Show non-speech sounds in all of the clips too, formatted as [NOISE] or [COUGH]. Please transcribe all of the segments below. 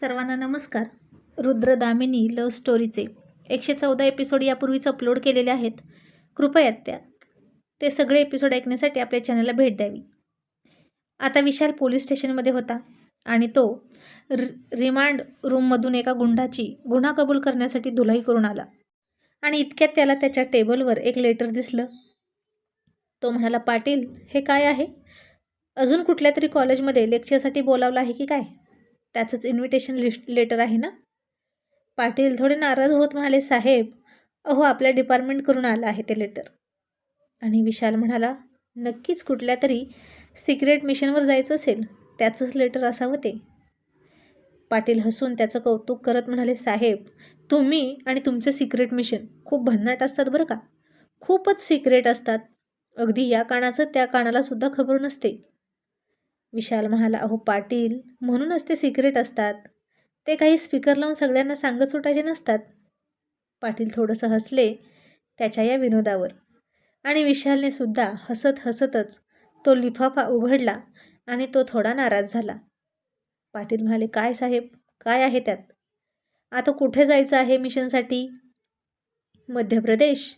सर्वांना नमस्कार. रुद्रदामिनी लव्ह स्टोरीचे एकशे चौदा एपिसोड यापूर्वीच अपलोड केलेले आहेत. कृपया त्या ते सगळे एपिसोड ऐकण्यासाठी आपल्या चॅनलला भेट द्यावी. आता विशाल पोलीस स्टेशनमध्ये होता आणि तो रि रिमांड रूममधून एका गुंडाची गुन्हा कबूल करण्यासाठी धुलाई करून आला. आणि इतक्यात त्याला त्याच्या टेबलवर एक लेटर दिसलं. तो म्हणाला पाटील हे काय आहे? अजून कुठल्या तरी कॉलेजमध्ये लेक्चरसाठी बोलावलं आहे की काय? त्याचंच इन्व्हिटेशन लिस्ट लेटर आहे ना? पाटील थोडे नाराज होत म्हणाले साहेब अहो आपल्या डिपार्टमेंटकडून आलं आहे ते लेटर आणि विशाल म्हणाला नक्कीच कुठल्या तरी सिक्रेट मिशनवर जायचं असेल त्याचंच लेटर असावं ते. पाटील हसून त्याचं कौतुक करत म्हणाले साहेब तुम्ही आणि तुमचे सिक्रेट मिशन खूप भन्नाट असतात बरं का? खूपच सिक्रेट असतात. अगदी या कानाचं त्या कानालासुद्धा खबर नसते. विशाल म्हणाला अहो पाटील म्हणूनच ते सिक्रेट असतात. ते काही स्पीकर लावून सगळ्यांना सांगत सुटायचे नसतात. पाटील थोडंसं हसले त्याच्या या विनोदावर. आणि विशालने सुद्धा हसत हसतच तो लिफाफा उघडला आणि तो थोडा नाराज झाला. पाटील म्हणाले काय साहेब काय आहे त्यात? आता कुठे जायचं आहे मिशनसाठी? मध्य प्रदेश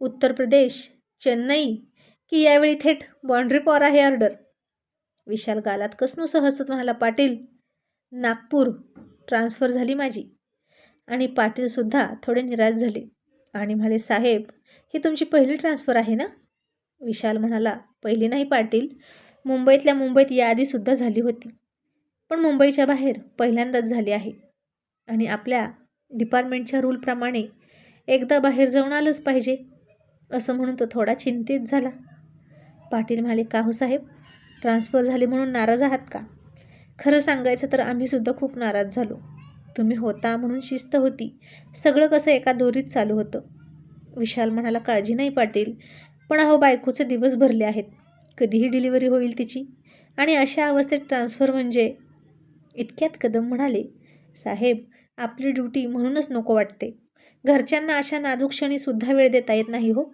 उत्तर प्रदेश चेन्नई की यावेळी थेट बाँड्री पॉर आहे ऑर्डर? विशाल गालात कसनूस हसत म्हणाला पाटील नागपूर ट्रान्सफर झाली माझी. आणि पाटीलसुद्धा थोडे निराश झाले. आणि म्हणाले साहेब ही तुमची पहिली ट्रान्सफर आहे ना? विशाल म्हणाला पहिली नाही पाटील मुंबईतल्या मुंबईत याआधीसुद्धा झाली होती. पण मुंबईच्या बाहेर पहिल्यांदाच झाली आहे. आणि आपल्या डिपार्टमेंटच्या रूलप्रमाणे एकदा बाहेर जाऊन आलंच पाहिजे. असं म्हणून तो थोडा चिंतित झाला. पाटील म्हणाले का हो साहेब? ट्रान्सफर झाली म्हणून नाराज आहात का? खरं सांगायचं तर आम्हीसुद्धा खूप नाराज झालो. तुम्ही होता म्हणून शिस्त होती. सगळं कसं एका दोरीत चालू होतं. विशाल म्हणाला काळजी नाही पाटील पण अहो बायकोचे दिवस भरले आहेत. कधीही डिलिव्हरी होईल तिची. आणि अशा अवस्थेत ट्रान्सफर म्हणजे? इतक्यात कदम म्हणाले साहेब आपली ड्युटी म्हणूनच नको वाटते. घरच्यांना अशा नाजूक क्षणीसुद्धा वेळ देता येत नाही हो.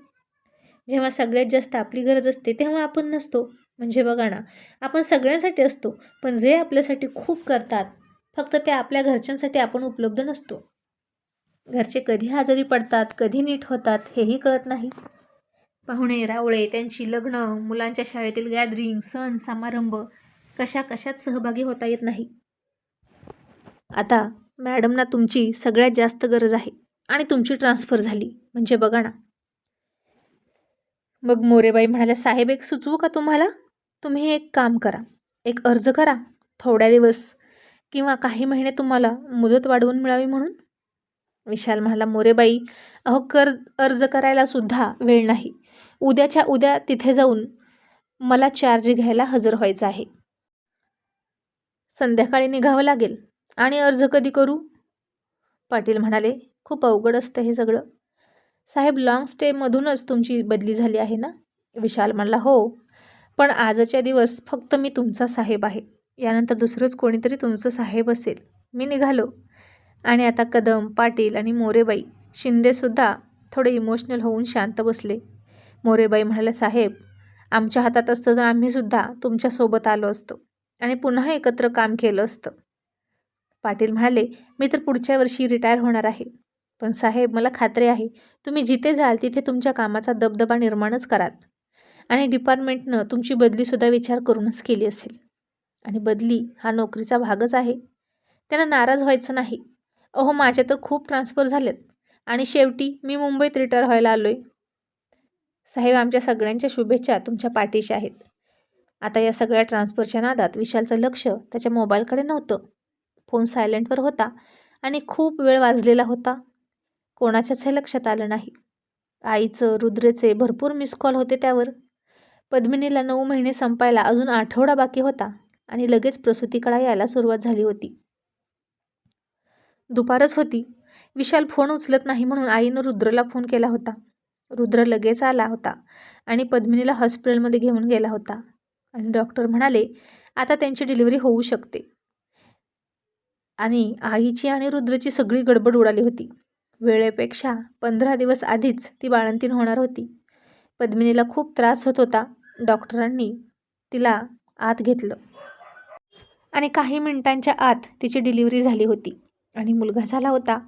जेव्हा सगळ्यात जास्त आपली गरज असते तेव्हा आपण नसतो. म्हणजे बघा ना आपण सगळ्यांसाठी असतो पण जे आपल्यासाठी खूप करतात फक्त ते आपल्या घरच्यांसाठी आपण उपलब्ध नसतो. घरचे कधी आजारी पडतात कधी नीट होतात हेही कळत नाही. पाहुणे रावळे त्यांची लग्न मुलांच्या शाळेतील गॅदरिंग सण समारंभ कशा कशात सहभागी होता येत नाही. आता मॅडमना तुमची सगळ्यात जास्त गरज आहे आणि तुमची ट्रान्सफर झाली म्हणजे बघा ना. मग मोरेबाई म्हणाल्या साहेब एक सुचवू का तुम्हाला? तुम्ही एक काम करा. एक अर्ज करा. थोड्या दिवस किंवा काही महिने तुम्हाला मुदत वाढवून मिळावी म्हणून. विशाल म्हणाला मोरेबाई अहो कर अर्ज करायला सुद्धा वेळ नाही. उद्याच्या उद्या तिथे जाऊन मला चार्ज घ्यायला हजर व्हायचं आहे. संध्याकाळी निघावं लागेल. आणि अर्ज कधी करू? पाटील म्हणाले खूप अवघड असतं हे सगळं. साहेब लाँग स्टेमधूनच तुमची बदली झाली आहे ना? विशाल म्हणला हो. पण आजच्या दिवस फक्त मी तुमचा साहेब आहे. यानंतर दुसरंच कोणीतरी तुमचं साहेब असेल. मी निघालो. आणि आता कदम पाटील आणि मोरेबाई शिंदेसुद्धा थोडे इमोशनल होऊन शांत बसले. मोरेबाई म्हणाल्या साहेब आमच्या हातात असतं तर आम्हीसुद्धा तुमच्यासोबत आलो असतो आणि पुन्हा एकत्र काम केलं असतं. पाटील म्हणाले मी तर पुढच्या वर्षी रिटायर होणार आहे. पण साहेब मला खात्री आहे तुम्ही जिथे जाल तिथे तुमच्या कामाचा दबदबा निर्माणच कराल. आणि डिपार्टमेंटनं तुमची बदलीसुद्धा विचार करूनच केली असेल. आणि बदली हा नोकरीचा भागच आहे. त्यांना नाराज व्हायचं नाही. अहो माझ्या तर खूप ट्रान्सफर झालेत. आणि शेवटी मी मुंबईत रिटायर व्हायला आलो आहे साहेब आमच्या सगळ्यांच्या शुभेच्छा तुमच्या पाठीशी आहेत. आता या सगळ्या ट्रान्सफरच्या नादात विशालचं लक्ष त्याच्या मोबाईलकडे नव्हतं. फोन सायलेंटवर होता आणि खूप वेळ वाजलेला होता. कोणाच्याच हे लक्षात आलं नाही. आईचं रुद्रेचे भरपूर मिस कॉल होते त्यावर. पद्मिनीला नऊ महिने संपायला अजून आठवडा बाकी होता आणि लगेच प्रसूतीकडा यायला सुरुवात झाली होती. दुपारच होती. विशाल फोन उचलत नाही म्हणून आईनं रुद्रला फोन केला होता. रुद्र लगेच आला होता आणि पद्मिनीला हॉस्पिटलमध्ये घेऊन गेला होता. आणि डॉक्टर म्हणाले आता त्यांची डिलिव्हरी होऊ शकते. आणि आईची आणि रुद्रची सगळी गडबड उडाली होती. वेळेपेक्षा पंधरा दिवस आधीच ती बाळंतीण होणार होती. पद्मिनीला खूप त्रास होत होता. डॉक्टरांनी तिला आत घेतलं. आणि काही मिनिटांच्या आत तिची डिलिव्हरी झाली होती. आणि मुलगा झाला होता.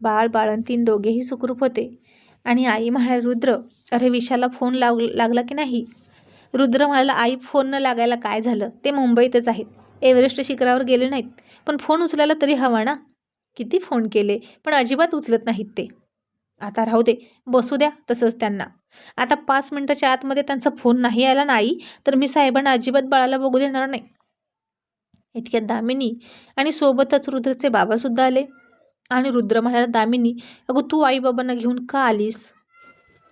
बाळ बाळंतीन दोघेही सुखरूप होते. आणि आई म्हणाली रुद्र अरे विशाला फोन लाव लागला की नाही? रुद्र म्हणाला आई फोन न लागायला काय झालं? ते मुंबईतच आहेत. एव्हरेस्ट शिखरावर गेले नाहीत. पण फोन उचलायला तरी हवा ना? किती फोन केले? पण अजिबात उचलत नाहीत ते. आता राहू दे बसू द्या तसंच त्यांना. आता पाच मिनिटाच्या आतमध्ये त्यांचा फोन नाही आला नाही तर मी साहेबांना अजिबात बाळाला बघू देणार नाही. इतक्यात दामिनी आणि सोबतच रुद्रचे बाबासुद्धा आले. आणि रुद्र म्हणाला दामिनी अगं तू आई बाबांना घेऊन का आलीस?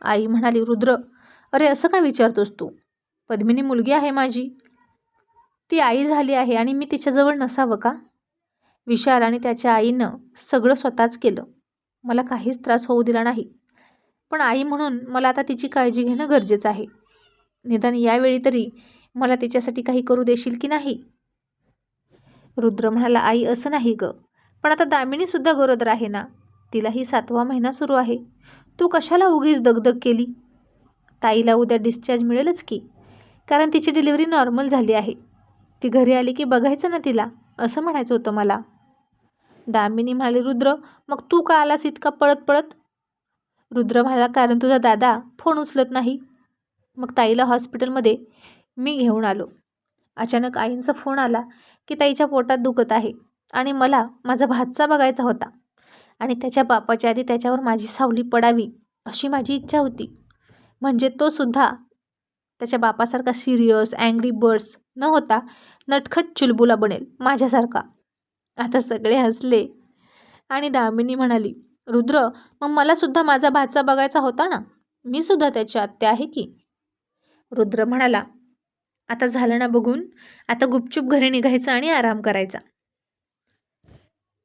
आई म्हणाली रुद्र अरे असं का विचारतोस तू? पद्मिनी मुलगी आहे माझी. ती आई झाली आहे आणि मी तिच्याजवळ नसावं का? विशाल आणि त्याच्या आईनं सगळं स्वतःच केलं. मला काहीच त्रास होऊ दिला नाही. पण आई म्हणून मला आता तिची काळजी घेणं गरजेचं आहे. निदान यावेळी तरी मला तिच्यासाठी काही करू देशील की नाही? रुद्र म्हणाला आई असं नाही गं. पण आता दामिनीसुद्धा गरोदर आहे ना. तिलाही सातवा महिना सुरू आहे. तू कशाला उगीच दगदग केली? ताईला उद्या डिस्चार्ज मिळेलच की? कारण तिची डिलिव्हरी नॉर्मल झाली आहे. ती घरी आली की बघायचं ना तिला? असं म्हणायचं होतं मला. दामिनी म्हणाली रुद्र मग तू का आलास इतका पळत पळत? रुद्र म्हणाला कारण तुझा दादा फोन उचलत नाही. मग ताईला हॉस्पिटलमध्ये मी घेऊन आलो. अचानक आईंचा फोन आला की ताईच्या पोटात दुखत आहे आणि मला माझा भातचा बघायचा होता आणि त्याच्या बापाच्या आधी त्याच्यावर माझी सावली पडावी अशी माझी इच्छा होती. म्हणजे तो सुद्धा त्याच्या बापासारखा सिरियस अँग्री बर्ड्स न होता नटखट चुलबुला बनेल माझ्यासारखा. आता सगळे हसले. आणि दामिनी म्हणाली रुद्र मग मलासुद्धा माझा भाचा बघायचा होता ना? मी सुद्धा त्याची आत्या आहे की? रुद्र म्हणाला आता झालं ना बघून? आता गुपचूप घरी निघायचं आणि आराम करायचा.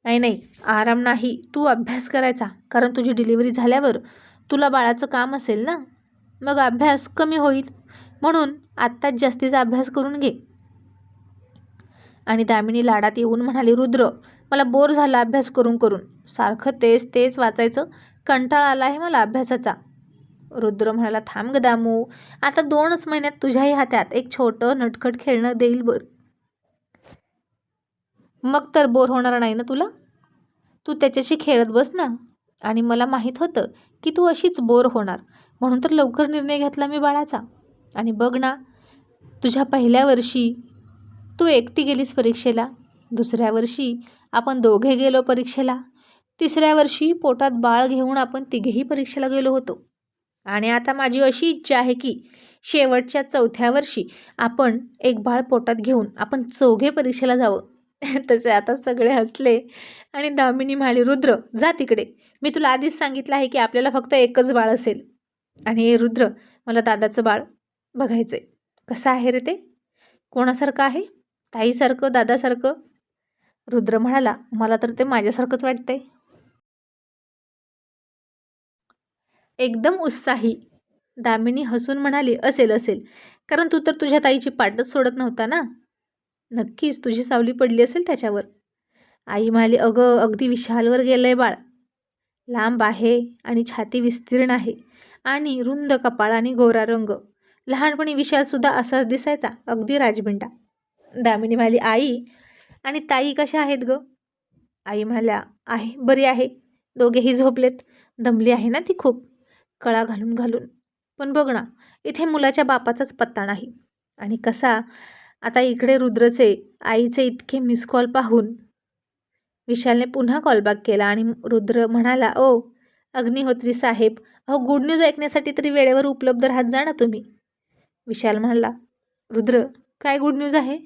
नाही नाही आराम नाही. तू अभ्यास करायचा. कारण तुझी डिलिव्हरी झाल्यावर तुला बाळाचं काम असेल ना? मग अभ्यास कमी होईल. म्हणून आत्ताच जास्तीचा अभ्यास करून घे. आणि दामिनी लाडात येऊन म्हणाली रुद्र मला बोर झाला अभ्यास करून करून. सारखं तेच तेच वाचायचं. कंटाळा आला आहे मला अभ्यासाचा. रुद्र म्हणाला थांब ग दामू. आता दोनच महिन्यात तुझ्याही हातात एक छोटं नटखट खेळणं देईल बर मग तर बोर होणार नाही ना तुला? तू त्याच्याशी खेळत बस ना. आणि मला माहीत होतं की तू अशीच बोर होणार. म्हणून तर लवकर निर्णय घेतला मी बाळाचा. आणि बघ ना तुझ्या पहिल्या वर्षी तू एकटी गेलीस परीक्षेला? दुसऱ्या वर्षी आपण दोघे गेलो परीक्षेला. तिसऱ्या वर्षी पोटात बाळ घेऊन आपण तिघेही परीक्षेला गेलो होतो. आणि आता माझी अशी इच्छा आहे की शेवटच्या चौथ्या वर्षी आपण एक बाळ पोटात घेऊन आपण चौघे परीक्षेला जावं. [LAUGHS] तसे आता सगळे हसले आणि दामिनी म्हणाली रुद्र जा तिकडे. मी तुला आधीच सांगितलं आहे की आपल्याला फक्त एकच बाळ असेल. आणि हे रुद्र मला दादाचं बाळ बघायचं आहे कसं आहे रे ते? कोणासारखं आहे? ताईसारखं दादासारखं? रुद्र म्हणाला मला तर ते माझ्यासारखंच वाटतंय. एकदम उत्साही. दामिनी हसून म्हणाली असेल असेल. कारण तू तर तुझ्या ताईची पाटच सोडत नव्हता ना? नक्कीच तुझी सावली पडली असेल त्याच्यावर. आई म्हणाली अगं अगदी विशालवर गेलं आहे बाळ. लांब आहे आणि छाती विस्तीर्ण आहे आणि रुंद कपाळ आणि गोरा रंग. लहानपणी विशालसुद्धा असाच दिसायचा अगदी राजबिंडा. दामिनी म्हणाली आई आणि ताई कशा आहेत गं? आई म्हणाल्या आहे बरी आहे. दोघेही झोपलेत. दमली आहे ना ती खूप. कळा घालून घालून. पण बघ ना इथे मुलाच्या बापाचाच पत्ता नाही. आणि कसा आता इकडे रुद्रचे आईचे इतके मिस कॉल पाहून. विशालने पुन्हा कॉलबॅक केला आणि रुद्र म्हणाला ओ अग्निहोत्री साहेब अहो गुड न्यूज ऐकण्यासाठी तरी वेळेवर उपलब्ध राहत जा ना तुम्ही. विशाल म्हणाला रुद्र काय गुड न्यूज आहे?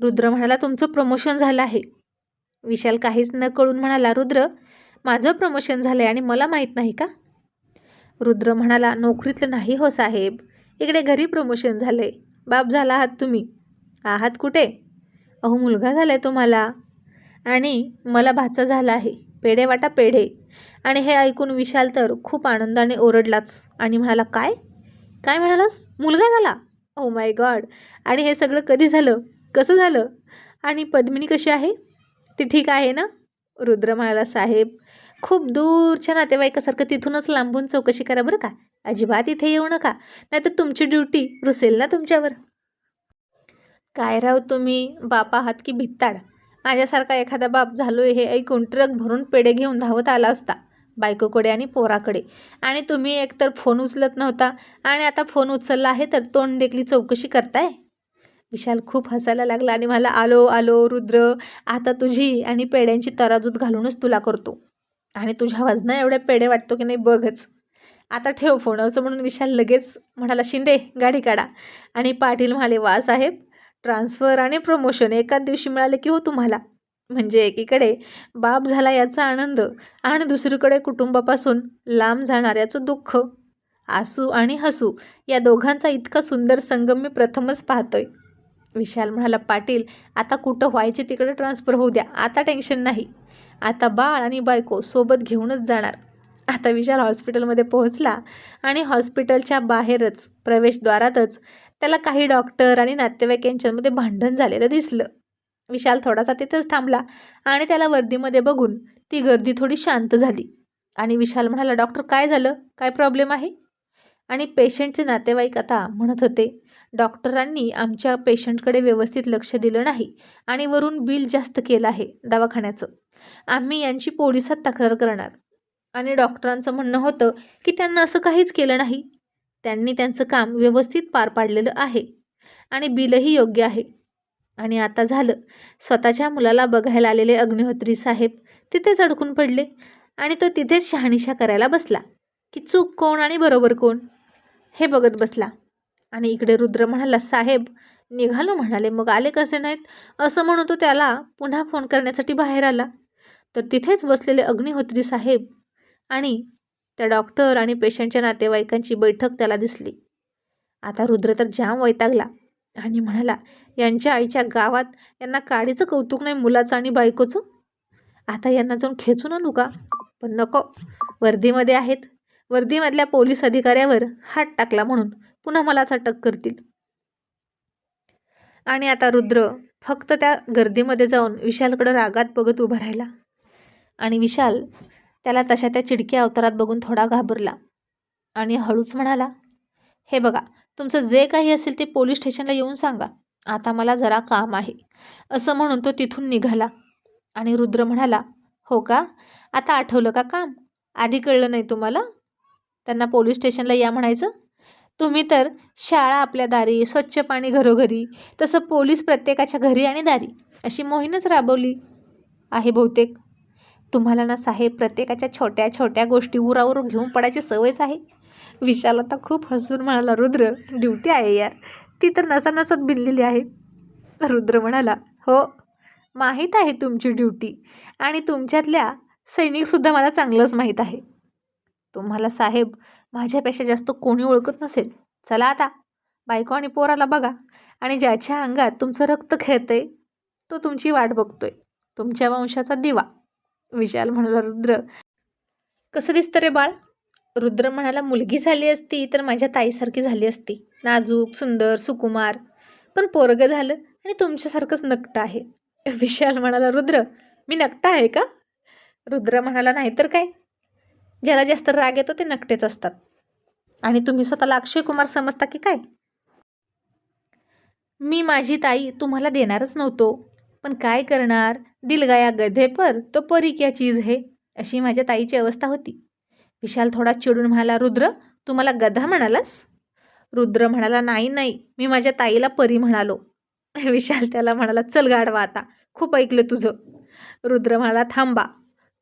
रुद्र म्हणाला तुमचं प्रमोशन झालं आहे. विशाल काहीच न कळून म्हणाला रुद्र माझं प्रमोशन झालं आहे आणि मला माहीत नाही का? रुद्र म्हणाला नोकरीतलं नाही हो साहेब. इकडे घरी प्रमोशन झालं आहे बाप झाला आहात तुम्ही. आहात कुठे? अहो मुलगा झाला आहे तुम्हाला आणि मला भाचा झाला आहे. पेढे वाटा पेढे. आणि हे ऐकून विशाल तर खूप आनंदाने ओरडलाच आणि म्हणाला काय? काय म्हणालास? मुलगा झाला? ओ माय गॉड आणि हे सगळं कधी झालं? कसं झालं? आणि पद्मिनी कशी आहे? ती ठीक आहे ना? रुद्र म्हणाला साहेब खूप दूरच्या नातेवाईकासारखं तिथूनच लांबून चौकशी करा बरं का. अजिबात इथे येऊ नका नाहीतर तुमची ड्युटी रुसेल ना तुमच्यावर. काय राव तुम्ही बाप आहात की भित्ताड? माझ्यासारखा एखादा बाप झालोय हे ऐकून ट्रक भरून पेढे घेऊन धावत आला असता बायकोकडे आणि पोराकडे. आणि तुम्ही एकतर फोन उचलत नव्हता आणि आता फोन उचलला आहे तर तोंड देखली चौकशी करताय? विशाल खूप हसायला लागला आणि मला आलो आलो रुद्र आता तुझी आणि पेड्यांची तराजूत घालूनच तुला करतो. आणि तुझ्या वजना एवढे पेढे वाटतो की नाही बघच. आता ठेव फोन असं म्हणून विशाल लगेच म्हणाला शिंदे गाडी काढा. आणि पाटील म्हणाले वा साहेब ट्रान्सफर आणि प्रमोशन एकाच दिवशी मिळाले की हो तुम्हाला. म्हणजे एकीकडे बाप झाला याचा आनंद आणि दुसरीकडे कुटुंबापासून लांब जाणाऱ्याचं दुःख. आसू आणि हसू या दोघांचा इतका सुंदर संगम मी प्रथमच पाहतोय. विशाल म्हणाला पाटील आता कुठं व्हायचे तिकडे ट्रान्सफर होऊ द्या. आता टेन्शन नाही. आता बाळ आणि बायको सोबत घेऊनच जाणार. आता विशाल हॉस्पिटलमध्ये पोहोचला आणि हॉस्पिटलच्या बाहेरच प्रवेशद्वारातच त्याला काही डॉक्टर आणि नातेवाईक यांच्यामध्ये भांडण झालेलं दिसलं. विशाल थोडासा तिथंच थांबला आणि त्याला वर्दीमध्ये बघून ती गर्दी थोडी शांत झाली. आणि विशाल म्हणाला डॉक्टर काय झालं? काय प्रॉब्लेम आहे? आणि पेशंटचे नातेवाईक आता म्हणत होते डॉक्टरांनी आमच्या पेशंटकडे व्यवस्थित लक्ष दिलं नाही आणि वरून बिल जास्त केलं आहे दवाखान्याचं. आम्ही यांची पोलिसात तक्रार करणार. आणि डॉक्टरांचं म्हणणं होतं की त्यांना असं काहीच केलं नाही. त्यांनी त्यांचं काम व्यवस्थित पार पाडलेलं आहे आणि बिलही योग्य आहे. आणि आता झालं. स्वतःच्या मुलाला बघायला आलेले अग्निहोत्री साहेब तिथेच अडकून पडले आणि तो तिथेच शहानिशा करायला बसला. की चूक कोण आणि बरोबर कोण? हे बघत बसला. आणि इकडे रुद्र म्हणाला साहेब निघालो म्हणाले. मग आले कसे नाहीत? असं म्हणून तो त्याला पुन्हा फोन करण्यासाठी बाहेर आला. तर तिथेच बसलेले अग्निहोत्री साहेब आणि त्या डॉक्टर आणि पेशंटच्या नातेवाईकांची बैठक त्याला दिसली. आता रुद्र तर जाम वैतागला आणि म्हणाला यांच्या आईच्या गावात यांना काडीचं कौतुक नाही मुलाचं आणि बायकोचं? आता यांना जाऊन खेचून आणू का पण नको. वर्दीमध्ये आहेत. वर्दीमधल्या पोलीस अधिकाऱ्यावर हात टाकला म्हणून पुन्हा मलाच अटक करतील. आणि आता रुद्र फक्त त्या गर्दीमध्ये जाऊन विशालकडं रागात बघत उभा राहिला. आणि विशाल त्याला तशा त्या चिडक्या अवतारात बघून थोडा घाबरला. आणि हळूच म्हणाला हे बघा तुमचं जे काही असेल ते पोलीस स्टेशनला येऊन सांगा. आता मला जरा काम आहे. असं म्हणून तो तिथून निघाला. आणि रुद्र म्हणाला हो का? आता आठवलं का काम? आधी कळलं नाही तुम्हाला? त्यांना पोलीस स्टेशनला या म्हणायचं? तुम्ही तर शाळा आपल्या दारी स्वच्छ पाणी घरोघरी तसं पोलीस प्रत्येकाच्या घरी आणि दारी अशी मोहीमच राबवली आहे बहुतेक. तुम्हाला ना साहेब प्रत्येकाच्या छोट्या छोट्या गोष्टी उरावर घेऊन पडायची सवयच आहे. विशाल आता खूप हसून म्हणाला रुद्र ड्युटी आहे यार. ती तर नसानसत बिनलेली आहे. रुद्र म्हणाला हो माहीत आहे तुमची ड्युटी आणि तुमच्यातल्या सैनिकसुद्धा मला चांगलंच माहीत आहे. तुम्हाला साहेब माझ्यापेक्षा जास्त कोणी ओळखत नसेल. चला आता. बायको आणि पोराला बघा. आणि ज्याच्या अंगात तुमचं रक्त खेळतंय तो तुमची वाट बघतोय. तुमच्या वंशाचा दिवा. विशाल म्हणाला रुद्र कसं दिसतं रे बाळ? रुद्र म्हणाला मुलगी झाली असती तर माझ्या ताईसारखी झाली असती. नाजूक सुंदर सुकुमार. पण पोरगं झालं आणि तुमच्यासारखंच नकटं आहे. विशाल म्हणाला रुद्र मी नकटा आहे का? रुद्र म्हणाला नाही तर काय? ज्याला जास्त राग येतो ते नकटेच असतात. आणि तुम्ही स्वतःला अक्षय कुमार समजता की काय? मी माझी ताई तुम्हाला देणारच नव्हतो. पण काय करणार? दिलगाया गधे पर तो परी क्या चीज हे? अशी माझ्या ताईची अवस्था होती. विशाल थोडा चिडून म्हणाला रुद्र तू मला गधा म्हणालास? रुद्र म्हणाला नाही नाही. मी माझ्या ताईला परी म्हणालो. विशाल त्याला म्हणाला चल गाडवा आता. खूप ऐकलं तुझं. रुद्र म्हणाला थांबा.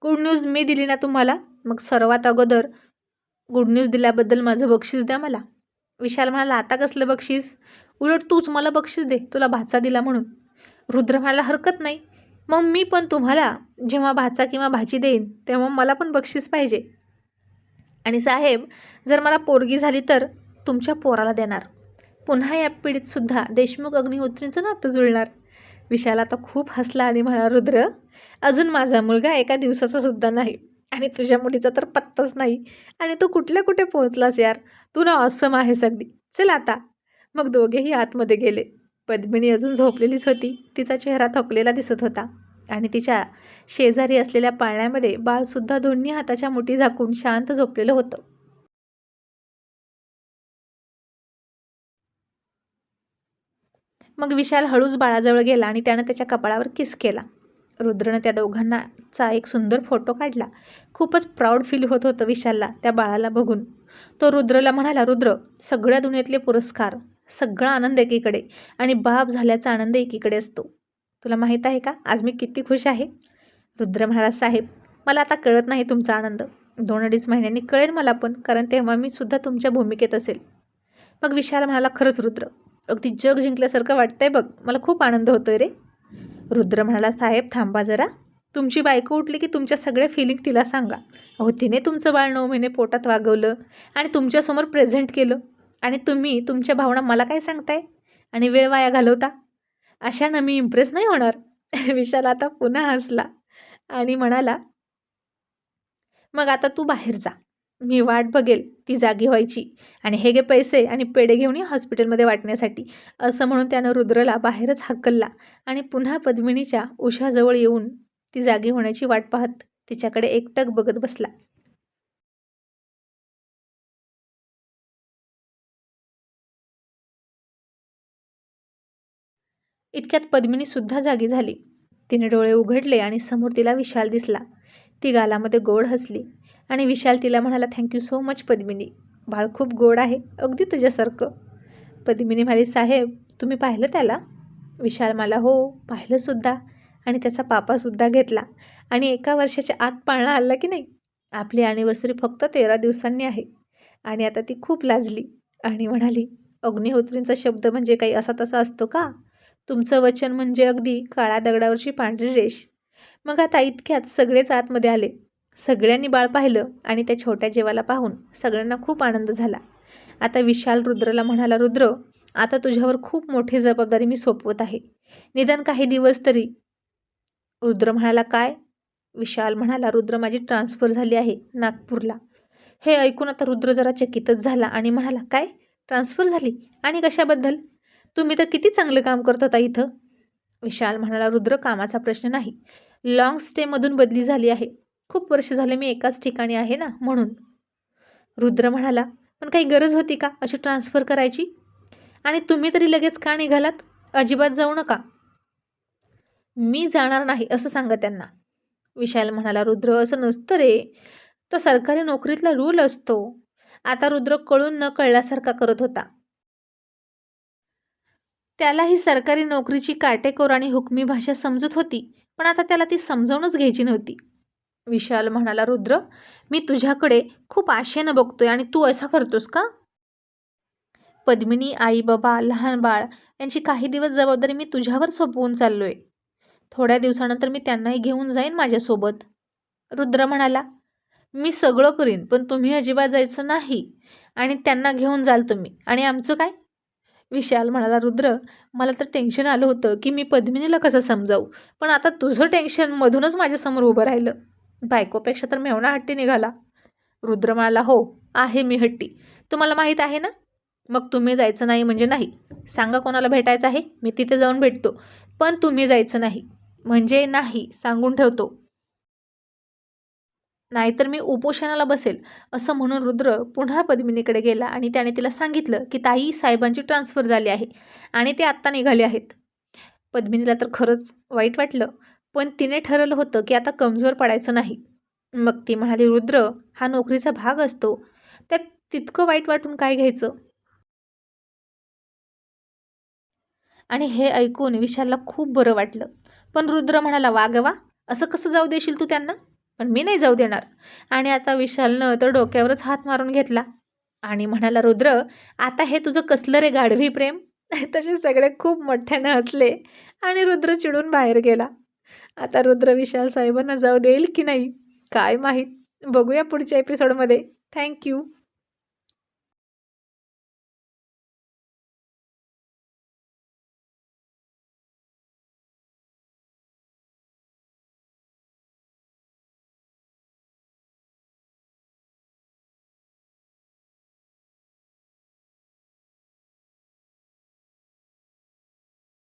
गुड न्यूज मी दिली ना तुम्हाला. मग सर्वात अगोदर गुड न्यूज दिल्याबद्दल माझं बक्षीस द्या मला. विशाल म्हणाला आता कसलं बक्षीस? उलट तूच मला बक्षीस दे. तुला भाचा दिला म्हणून. रुद्र म्हणाला हरकत नाही. मग मी पण तुम्हाला जेव्हा भाचा किंवा भाजी देईन तेव्हा मला पण बक्षीस पाहिजे. आणि साहेब जर मला पोरगी झाली तर तुमच्या पोराला देणार. पुन्हा या पिढीतसुद्धा देशमुख अग्निहोत्रींचं नातं जुळणार. विशाल आता खूप हसला आणि म्हणा रुद्र अजून माझा मुलगा एका दिवसाचा सुद्धा नाही आणि तुझ्या मुलीचा तर पत्ताच नाही आणि तू कुठल्या कुठे पोहोचलास यार? तू ना असम आहेस अगदी. चल आता. मग दोघेही आतमध्ये गेले. पद्मिनी अजून झोपलेलीच होती. तिचा चेहरा थकलेला दिसत होता आणि तिच्या शेजारी असलेल्या पाळण्यामध्ये बाळसुद्धा दोन्ही हाताच्या मुठी झाकून शांत झोपलेलं होतं. मग विशाल हळूच बाळाजवळ गेला आणि त्यानं त्याच्या कपाळावर किस केला. रुद्रनं त्या दोघांनाचा एक सुंदर फोटो काढला. खूपच प्राऊड फील होत होतं विशालला त्या बाळाला बघून. तो रुद्रला म्हणाला रुद्र सगळ्या दुनियेतले पुरस्कार सगळा आनंद एकीकडे आणि बाप झाल्याचा आनंद एकीकडे असतो. तुला माहीत आहे का? आज मी किती खुश आहे. रुद्र म्हणाला साहेब मला आता कळत नाही तुमचा आनंद. दोन अडीच महिन्यांनी कळेल मला पण कारण तेव्हा मी सुद्धा तुमच्या भूमिकेत असेल. मग विशाल म्हणाला खरंच रुद्र अगदी जग जिंकल्यासारखं वाटतंय बघ. मला खूप आनंद होतोय रे. रुद्र म्हणाला साहेब थांबा जरा. तुमची बायको उठली की तुमच्या सगळ्या फिलिंग तिला सांगा. अहो तिने तुमचं बाळ नऊ महिने पोटात वागवलं आणि तुमच्यासमोर प्रेझेंट केलं. आणि तुम्ही तुमच्या भावना मला काय सांगताय? आणि वेळ वाया घालवता? अशानं मी इम्प्रेस नाही होणार. [LAUGHS] विशाल आता पुन्हा हसला आणि म्हणाला मग आता तू बाहेर जा. मी वाट बघेल ती जागी व्हायची आणि हे गे पैसे आणि पेढे घेऊन ये हॉस्पिटलमध्ये वाटण्यासाठी. असं म्हणून त्यानं रुद्रला बाहेरच हकलला आणि पुन्हा पद्मिनीच्या उशाजवळ येऊन ती जागी होण्याची वाट पाहत तिच्याकडे एकटक बघत बसला. इतक्यात पद्मिनी सुद्धा जागी झाली. तिने डोळे उघडले आणि समोर तिला विशाल दिसला. ती गालामध्ये गोड हसली. आणि विशाल तिला म्हणाला थँक्यू सो मच पद्मिनी. बाळ खूप गोड आहे अगदी तुझ्यासारखं. पद्मिनी म्हणाली साहेब तुम्ही पाहिलं त्याला? विशाल मला हो पाहिलंसुद्धा आणि त्याचा पापासुद्धा घेतला. आणि एका वर्षाच्या आत पाळणा आला की नाही? आपली ॲनिव्हर्सरी फक्त तेरा दिवसांनी आहे. आणि आता ती खूप लाजली. आणि म्हणाली अग्निहोत्रींचा शब्द म्हणजे काही असा तसा असतो का? तुमचं वचन म्हणजे अगदी काळ्या दगडावरची पांढरी रेष. मग आता इतक्यात सगळेच आतमध्ये आले. सगळ्यांनी बाळ पाहिलं आणि त्या छोट्या जेवाला पाहून सगळ्यांना खूप आनंद झाला. आता विशाल रुद्रला म्हणाला रुद्र आता तुझ्यावर खूप मोठी जबाबदारी मी सोपवत आहे. निदान काही दिवस तरी. रुद्र म्हणाला काय? विशाल म्हणाला रुद्र माझी ट्रान्सफर झाली आहे नागपूरला. हे ऐकून आता रुद्र जरा चकितच झाला आणि म्हणाला काय? ट्रान्सफर झाली? आणि कशाबद्दल? तुम्ही तर किती चांगलं काम करत होता इथं. विशाल म्हणाला रुद्र कामाचा प्रश्न नाही. लाँग स्टेमधून बदली झाली आहे. खूप वर्ष झाले मी एकाच ठिकाणी आहे ना म्हणून. रुद्र म्हणाला पण काही गरज होती का अशी ट्रान्सफर करायची? आणि तुम्ही तरी लगेच का निघालात? अजिबात जाऊ नका. मी जाणार नाही असं सांगा त्यांना. विशाल म्हणाला रुद्र असं नसतं रे. तो सरकारी नोकरीतला रूल असतो. आता रुद्र कळून न कळल्यासारखा करत होता. त्याला ही सरकारी नोकरीची काटेकोर आणि हुकमी भाषा समजत होती पण आता त्याला ती समजावूनच घ्यायची नव्हती. विशाल म्हणाला रुद्र मी तुझ्याकडे खूप आशेनं बघतोय आणि तू असा करतोस का? पद्मिनी आई बाबा लहान बाळ यांची काही दिवस जबाबदारी मी तुझ्यावर सोपवून चाललोय. थोड्या दिवसानंतर मी त्यांनाही घेऊन जाईन माझ्यासोबत. रुद्र म्हणाला मी सगळं करीन पण तुम्ही अजिबात जायचं नाही आणि त्यांना घेऊन जाल तुम्ही. आणि आमचं काय? विशाल म्हणाला रुद्र मला तर टेन्शन आलं होतं की मी पद्मिनीला कसं समजावू? पण आता तुझं टेन्शन मधूनच माझ्यासमोर उभं राहिलं. बायकोपेक्षा तर मेवणा हट्टी निघाला. रुद्र म्हणाला हो आहे मी हट्टी. तुम्हाला माहीत आहे ना? मग तुम्ही जायचं नाही म्हणजे नाही. सांगा कोणाला भेटायचं आहे? मी तिथे जाऊन भेटतो. पण तुम्ही जायचं नाही. म्हणजे नाही सांगून ठेवतो. नाहीतर मी उपोषणाला बसेल. असं म्हणून रुद्र पुन्हा पद्मिनीकडे गेला आणि त्याने तिला सांगितलं की ताई साहेबांची ट्रान्सफर झाली आहे आणि ते आत्ता निघाले आहेत. पद्मिनीला तर खरंच वाईट वाटलं. पण तिने ठरवलं होतं की आता कमजोर पडायचं नाही. मग ती म्हणाली रुद्र हा नोकरीचा भाग असतो. त्यात तितकं वाईट वाटून काय घ्यायचं? आणि हे ऐकून विशालला खूप बरं वाटलं. पण रुद्र म्हणाला वागवा असं कसं जाऊ देशील तू त्यांना? पण मी नाही जाऊ देणार. आणि आता विशालनं तर डोक्यावरच हात मारून घेतला. आणि म्हणाला रुद्र आता हे तुझं कसलं रे गाढवी प्रेम? तसे सगळे खूप मोठ्यानं हसले आणि रुद्र चिडून बाहेर गेला. आता रुद्र विशाल साहेबांना जाऊ देईल की नाही? काय माहीत? बघूया पुढच्या एपिसोडमध्ये थँक्यू